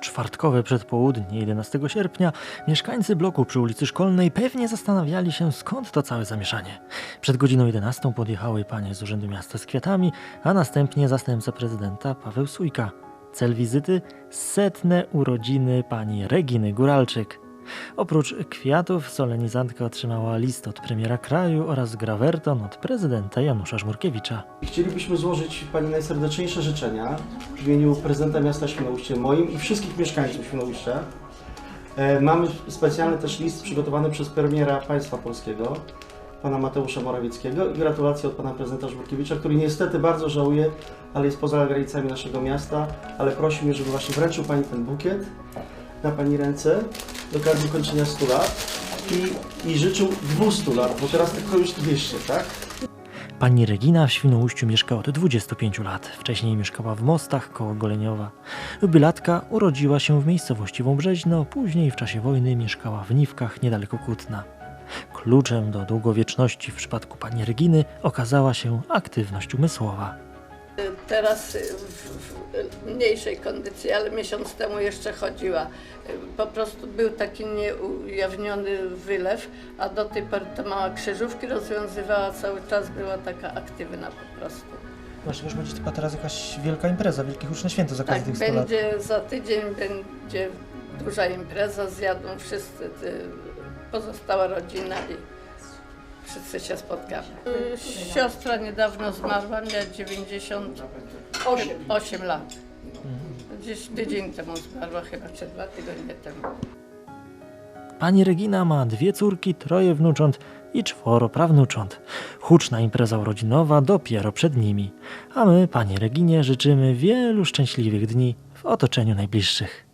Czwartkowe przedpołudnie 11 sierpnia mieszkańcy bloku przy ulicy Szkolnej pewnie zastanawiali się skąd to całe zamieszanie. Przed godziną 11 podjechały panie z Urzędu Miasta z kwiatami, a następnie zastępca prezydenta Paweł Sujka. Cel wizyty setne urodziny pani Reginy Góralczyk. Oprócz kwiatów solenizantka otrzymała list od premiera kraju oraz grawerton od prezydenta Janusza Żmurkiewicza. Chcielibyśmy złożyć Pani najserdeczniejsze życzenia w imieniu prezydenta miasta Świnoujście, moim i wszystkich mieszkańców Świnoujścia. E, Mamy specjalny też list przygotowany przez premiera państwa polskiego, pana Mateusza Morawieckiego i gratulacje od pana prezydenta Żurkiewicza, który niestety bardzo żałuje, ale jest poza granicami naszego miasta, ale prosi mnie, żeby właśnie wręczył Pani ten bukiet na Pani ręce do okazji kończenia 100 lat i, i życzył 200 lat, bo teraz tylko już 200, tak? Pani Regina w Świnoujściu mieszka od 25 lat. Wcześniej mieszkała w Mostach koło Goleniowa. Bylatka urodziła się w miejscowości Wąbrzeźno, później w czasie wojny mieszkała w Niwkach niedaleko Kutna. Kluczem do długowieczności w przypadku pani Reginy okazała się aktywność umysłowa. Teraz w, mniejszej kondycji, ale miesiąc temu jeszcze chodziła. Po prostu był taki nieujawniony wylew, a do tej pory to mała krzyżówki rozwiązywała, cały czas była taka aktywna po prostu. Właśnie, już będzie chyba teraz jakaś wielka impreza, wielkie huczne święto z okazji Tak, tych 100 lat. będzie za tydzień będzie duża impreza, zjadą wszyscy, pozostała rodzina i wszyscy się spotkamy. Y, Siostra niedawno zmarła, miała 98 lat. Gdzieś tydzień temu zmarła, chyba czy dwa tygodnie temu. Pani Regina ma dwie córki, troje wnucząt i czworo prawnucząt. Huczna impreza urodzinowa dopiero przed nimi. A my pani Reginie życzymy wielu szczęśliwych dni w otoczeniu najbliższych.